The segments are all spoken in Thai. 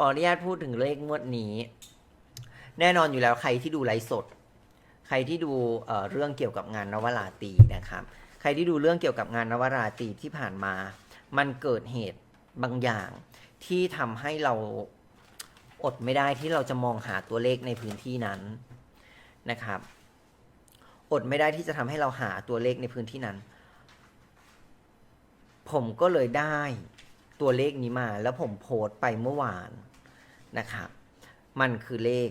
ออนุญาตพูดถึงเลขงวดนี้ แน่นอนอยู่แล้วใครที่ดูไลฟ์สด ใครที่ดูเรื่องเกี่ยวกับงานนวราตีนะครับ ใครที่ดูเรื่องเกี่ยวกับงานนวราตีที่ผ่านมา มันเกิดเหตุบางอย่างที่ทำให้เราอดไม่ได้ที่เราจะมองหาตัวเลขในพื้นที่นั้นนะครับ อดไม่ได้ที่จะทำให้เราหาตัวเลขในพื้นที่นั้น ผมก็เลยได้ตัวเลขนี้มา แล้วผมโพสต์ไปเมื่อวาน นะครับมันคือเลข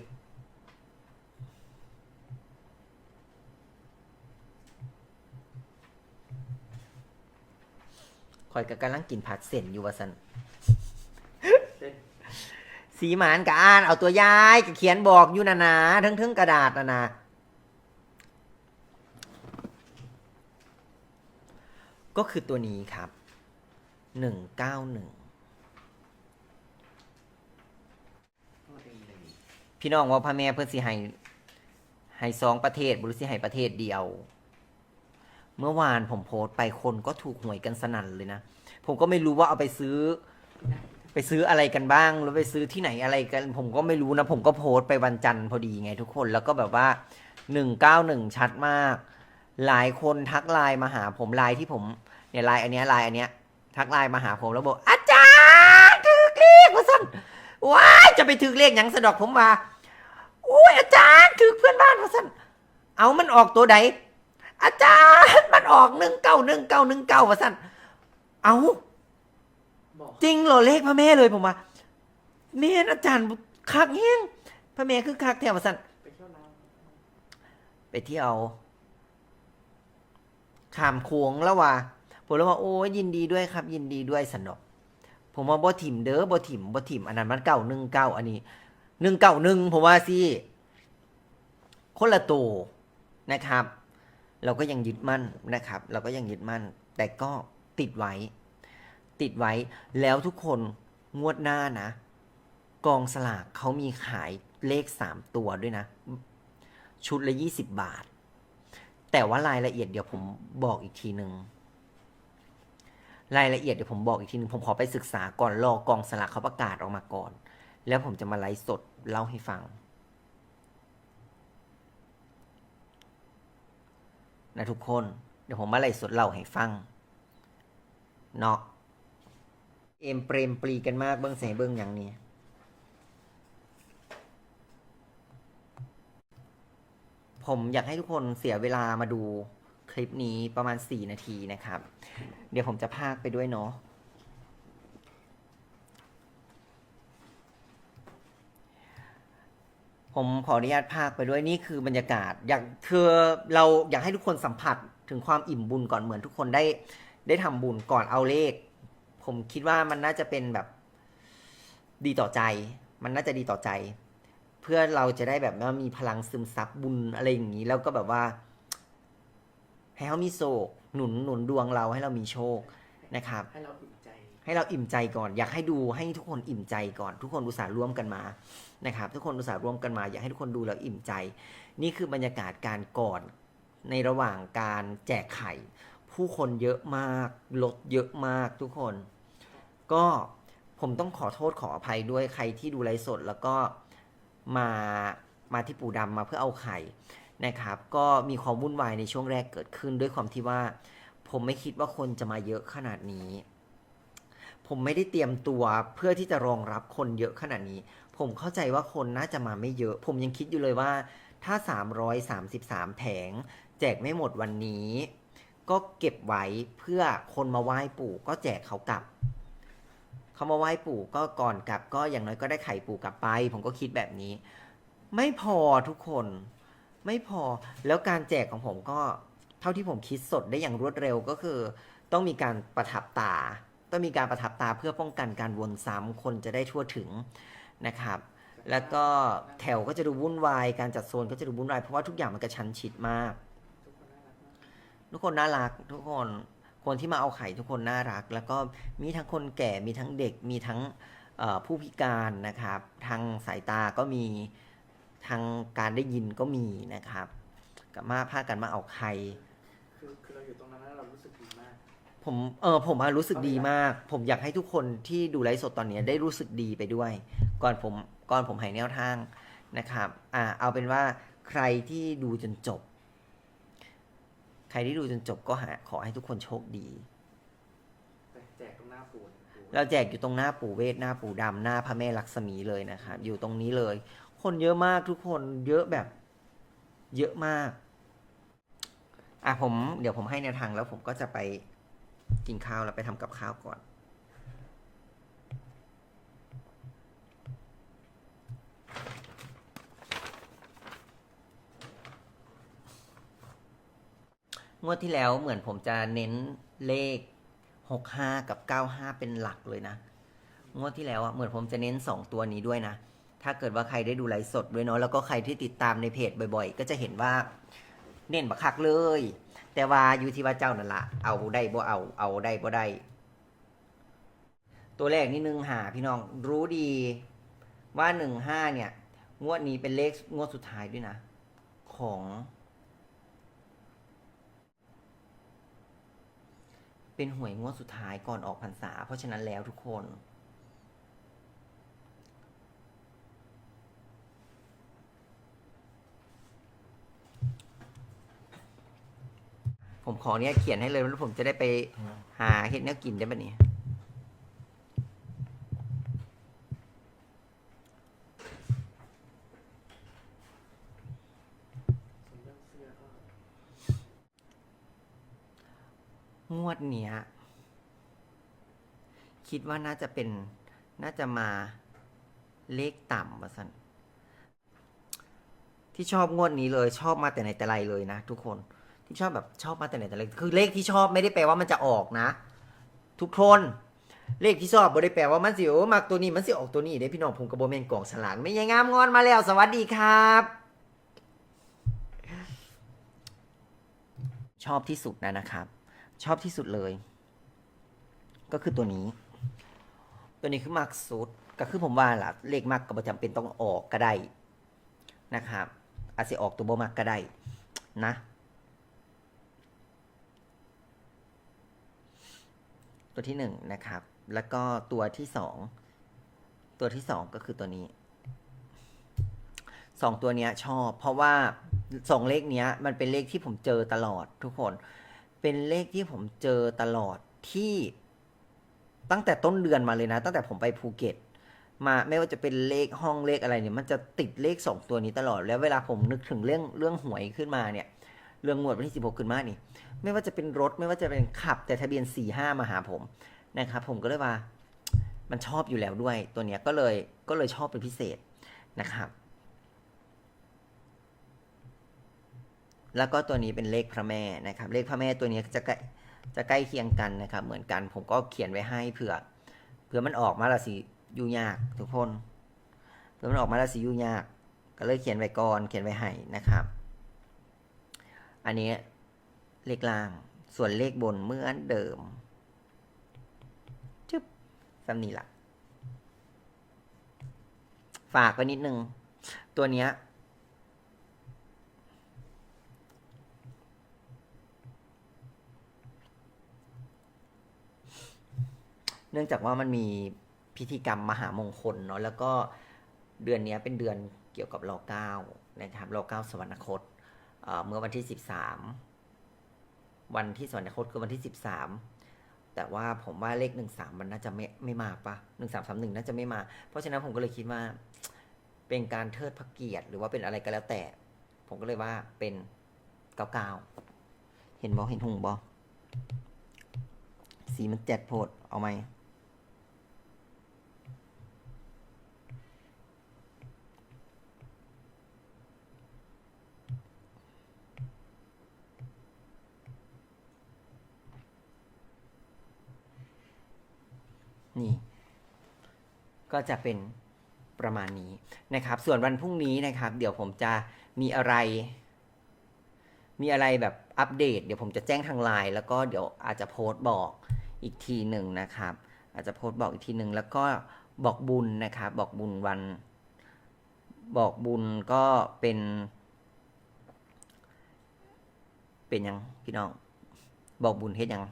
คอยกับกำลังกินผัดเส้นอยู่วะสันสีหมานกับอ่านเอาตัวย้ายกับเขียนบอกอยู่นานาทั้งทั้งกระดาษนานาก็คือตัวนี้ครับหนึ่งเก้าหนึ่ง พี่น้องว่าพระแม่เพื่อนสิให้ให้สองประเทศบริสิให้ประเทศเดียว เมื่อวานผมโพสต์ไปคนก็ถูกหวยกันสนั่นเลยนะ ผมก็ไม่รู้ว่าเอาไปซื้อ ไปซื้ออะไรกันบ้างหรือไปซื้อที่ไหนอะไรกัน ผมก็ไม่รู้นะ ผมก็โพสต์ไปวันจันทร์พอดีไงทุกคนแล้วก็แบบว่าหนึ่งเก้าหนึ่งชัดมาก หลายคนทักไลน์มาหาผมไลน์ที่ผมเนี่ยไลน์อันเนี้ยไลน์อันเนี้ยทักไลน์มาหาผมแล้วบอกอาจารย์ถือเลขว่าสั่น ว้ายจะไปถือเลขหยังสะดอกผมมาอุ้ยอาจารย์ถือเพื่อนบ้านว่าสั่นเอามันออกตัวใดอาจารย์มันออกหนึ่งเก้าหนึ่งเก้าหนึ่งเก้าว่าสั่นเอาบอกจริงเหรอเลขพระแม่เลยผมว่าแม่นอาจารย์คักแห้งพระแม่คือคักแถวว่าสั่นไปเที่ยวน้ไปเที่ยวขามโค้งแล้วว่าผมเลยว่าโอ้ยยินดีด้วยครับ ยินดีด้วยสนอก ผมว่าบ่ถิ่มเด้อบ่ถิ่มบ่ถิ่มอันนั้นมันเก่าหนึ่งเก้าอันนี้หนึ่งเก้าหนึ่งผมว่าสิคนละตัวนะครับ เราก็ยังยึดมั่นนะครับ เราก็ยังยึดมั่น แต่ก็ติดไว้ ติดไว้แล้วทุกคนงวดหน้านะ กองสลากเขามีขายเลขสามตัวด้วยนะ ชุดละยี่สิบบาท แต่ว่ารายละเอียดเดี๋ยวผมบอกอีกทีหนึ่ง รายละเอียดเดี๋ยวผมบอกอีกทีหนึ่งผมขอไปศึกษาก่อนรอกองสลากเขาประกาศออกมาก่อน แล้วผมจะมาไลฟ์สดเล่าให้ฟังนะทุกคนเดี๋ยวผมมาไลฟ์สดเล่าให้ฟังเนาะเอมเปรมปรีกันมากเบิ้องเสเบิ้องอย่างนี้ผมอยากให้ทุกคนเสียเวลามาดู ลิปนี้ประมาณ 4 นาทีนะครับ เดี๋ยวผมจะพากไปด้วยเนาะผมขออนุญาตพากไปด้วยนี่คือบรรยากาศ อยากคือเราอยากให้ทุกคนสัมผัสถึงความอิ่มบุญก่อนเหมือนทุกคนได้ ได้ทำบุญก่อนเอาเลข ผมคิดว่ามันน่าจะเป็นแบบดีต่อใจ มันน่าจะดีต่อใจ เพื่อเราจะได้แบบว่ามีพลังซึมซับบุญอะไรอย่างนี้ แล้วก็แบบว่า ให้เขามีโศกหนุนหนุนดวงเราให้เรามีโชคนะครับำให้เราอุ่นใจ ให้เราอิ่มใจก่อน อยากให้ดูให้ทุกคนอิ่มใจก่อน ทุกคนอุตส่าห์ร่วมกันมานะครับ ทุกคนอุตส่าห์ร่วมกันมา อยากให้ทุกคนดูแล้วอิ่มใจ นี่คือบรรยากาศการก่อนในระหว่างการแจกไข่ ผู้คนเยอะมากรถเยอะมากทุกคน ก็ผมต้องขอโทษขออภัยด้วยใครที่ดูไลฟ์สดแล้วก็มามาที่ปู่ดำมาเพื่อเอาไข่ นะครับ ก็มีความวุ่นวายในช่วงแรกเกิดขึ้น ด้วยความที่ว่าผมไม่คิดว่าคนจะมาเยอะขนาดนี้ ผมไม่ได้เตรียมตัวเพื่อที่จะรองรับคนเยอะขนาดนี้ ผมเข้าใจว่าคนน่าจะมาไม่เยอะ ผมยังคิดอยู่เลยว่า ถ้า 333 แผง แจกไม่หมดวันนี้ ก็เก็บไว้เพื่อคนมาไหว้ปู่ก็แจกเขากลับเขามาไหว้ปู่ก็ก่อนกลับก็อย่างน้อยก็ได้ไข่ปู่กลับไป ผมก็คิดแบบนี้ ไม่พอทุกคน ไม่พอแล้วการแจกของผมก็เท่าที่ผมคิดสดได้อย่างรวดเร็วก็คือ ต้องมีการประทับตา ต้องมีการประทับตาเพื่อป้องกันการวนซ้ำคนจะได้ทั่วถึงนะครับ แล้วก็แถวก็จะดูวุ่นวาย การจัดโซนก็จะดูวุ่นวายเพราะว่าทุกอย่างมันกระชั้นชิดมาก ทุกคนน่ารักทุกคนคนที่มาเอาไข่ทุกคนน่ารัก แล้วก็มีทั้งคนแก่มีทั้งเด็กมีทั้งผู้พิการนะครับ ทางสายตาก็มี ทางการได้ยินก็มีนะครับกับมาพากันมาเอาไข่คือคือเราอยู่ตรงนั้นแล้วเรารู้สึกดีมากผผมเออผมอะรู้สึกดีมาก ผมอยากให้ทุกคนที่ดูไลฟ์สดตอนเนี้ยได้รู้สึกดีไปด้วย ก่อนผมก่อนผมให้แนวทางนะครับอ่าเอาเป็นว่าใครที่ดูจนจบ ใครที่ดูจนจบก็หาขอให้ทุกคนโชคดี แต่แจกตรงหน้าปูนปูเราแจกอยู่ตรงหน้าปู่เวทหน้าปู่ดำหน้าพระแม่ลักษมีเลยนะครับ อยู่ตรงนี้เลย คนเยอะมากทุกคนเยอะแบบ เยอะมาก อะผมเดี๋ยวผมให้แนวทางแล้วผมก็จะไปกินข้าวแล้วไปทำกับข้าวก่อนงวดที่แล้วเหมือนผมจะเน้นเลข 65 กับ 95 เป็นหลักเลยนะ งวดที่แล้วอะเหมือนผมจะเน้น 2 ตัวนี้ด้วยนะ ถ้าเกิดว่าใครได้ดูไลฟ์สดด้วยเนาะแล้วก็ใครที่ติดตามในเพจบ่อย ๆ ก็จะเห็นว่าเน้นบักคักเลย แต่ว่าอยู่ที่ว่าเจ้านั่นละเอาได้บ่เอาเอาได้บ่ได้ ตัวแรกนี่หนึ่งหาพี่น้องรู้ดีว่าหนึ่งห้าเนี่ย งวดนี้เป็นเลขงวดสุดท้ายด้วยนะ ของเป็นหวยงวดสุดท้ายก่อนออกพรรษา เพราะฉะนั้นแล้วทุกคน ผมขอเนี่ยเขียนให้เลยแล้วผมจะได้ไปหาเห็ดเนื้อกินได้ปะเนี่ยส่วนเรื่องเสื้อก็งวดเนี้ย คิดว่าน่าจะเป็นน่าจะมาเลขต่ำมาสันที่ชอบงวดนี้เลย ชอบมาแต่ไหนแต่ไรเลยนะทุกคน ที่ชอบแบบชอบมาแต่ไหนแต่ไรคือเลขที่ชอบไม่ได้แปลว่ามันจะออกนะ ทุกคนเลขที่ชอบไม่ได้แปลว่ามันสิโอ้มักตัวนี้มันสิออกตัวนี้เด้พี่น้องผมกับโบเมนกล่องฉลากไม่ยังงามงอนมาแล้ว สวัสดีครับ ชอบที่สุดนะนะครับ ชอบที่สุดเลย ก็คือตัวนี้ ตัวนี้คือมักสุดก็คือผมว่าล่ะเลขมักก็บ่จำเป็นต้องออกก็ได้นะครับอาจจะออกตัวบ่มักก็ได้นะ ตัวที่หนึ่งนะครับ แล้วก็ตัวที่สองตัวที่สองก็คือตัวนี้สองตัวเนี้ยชอบ เพราะว่าสองเลขเนี้ย มันเป็นเลขที่ผมเจอตลอดทุกคน เป็นเลขที่ผมเจอตลอดที่ตั้งแต่ต้นเดือนมาเลยนะ ตั้งแต่ผมไปภูเก็ตมาไม่ว่าจะเป็นเลขห้องเลขอะไรเนี่ย มันจะติดเลขสองตัวนี้ตลอดแล้วเวลาผมนึกถึงเรื่องเรื่องหวยขึ้นมาเนี่ย เรื่องงวดวันที่สิบหกขึ้นมานี่ ไม่ว่าจะเป็นรถไม่ว่าจะเป็นขับ แต่ทะเบียนสี่ห้ามาหาผมนะครับผมก็เลยว่ามันชอบอยู่แล้วด้วย ตัวเนี้ยก็เลยก็เลยชอบเป็นพิเศษนะครับ แล้วก็ตัวนี้เป็นเลขพระแม่นะครับ เลขพระแม่ตัวนี้จะใกล้จะใกล้เคียงกันนะครับ เหมือนกันผมก็เขียนไว้ให้เผื่อเผื่อมันออกมาละสิยุ่ยากทุกคนเผื่อมันออกมาละสิยุ่ยาก ก็เลยเขียนไว้ก่อนเขียนไว้ให้นะครับ อันนี้เลขล่าง ส่วนเลขบนเหมือนเดิมจึ๊บซ้ำนีละฝากไว้นิดนึง ตัวเนี้ยเนื่องจากว่ามันมีพิธีกรรมมหามงคลเนาะแล้วก็เดือนนี้เป็นเดือนเกี่ยวกับรอเก้านะครับรอเก้าสวรรคต เมื่อวันที่สิบสามวันที่สวรรคตคือวันที่สิบสามแต่ว่าผมว่าเลขหนึ่งสามมันน่าจะไม่ไม่มาปะหนึ่งสามสามหนึ่งน่าจะไม่มา เพราะฉะนั้นผมก็เลยคิดว่า เป็นการเทิดพระเกียรติ หรือว่าเป็นอะไรก็แล้วแต่ ผมก็เลยว่าเป็นเก้าเกาเห็นบอเห็นหงบอสีมันแจ็ดโพดเอาไหม นี่ ก็จะเป็นประมาณนี้นะครับ ส่วนวันพรุ่งนี้นะครับ เดี๋ยวผมจะมีอะไร มีอะไรแบบอัปเดต เดี๋ยวผมจะแจ้งทางไลน์แล้วก็เดี๋ยวอาจจะโพสต์บอกอีกทีหนึ่งนะครับ อาจจะโพสต์บอกอีกทีหนึ่งแล้วก็บอกบุญนะครับ บอกบุญวัน บอกบุญก็เป็น เป็นยังพี่น้อง บอกบุญเฮ็ดยัง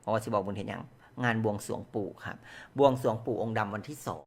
เพราะว่าสิบอกบุญเห็นยัง งานบวงสรวงปู่ครับ บวงสรวงปู่องค์ดำวันที่สอง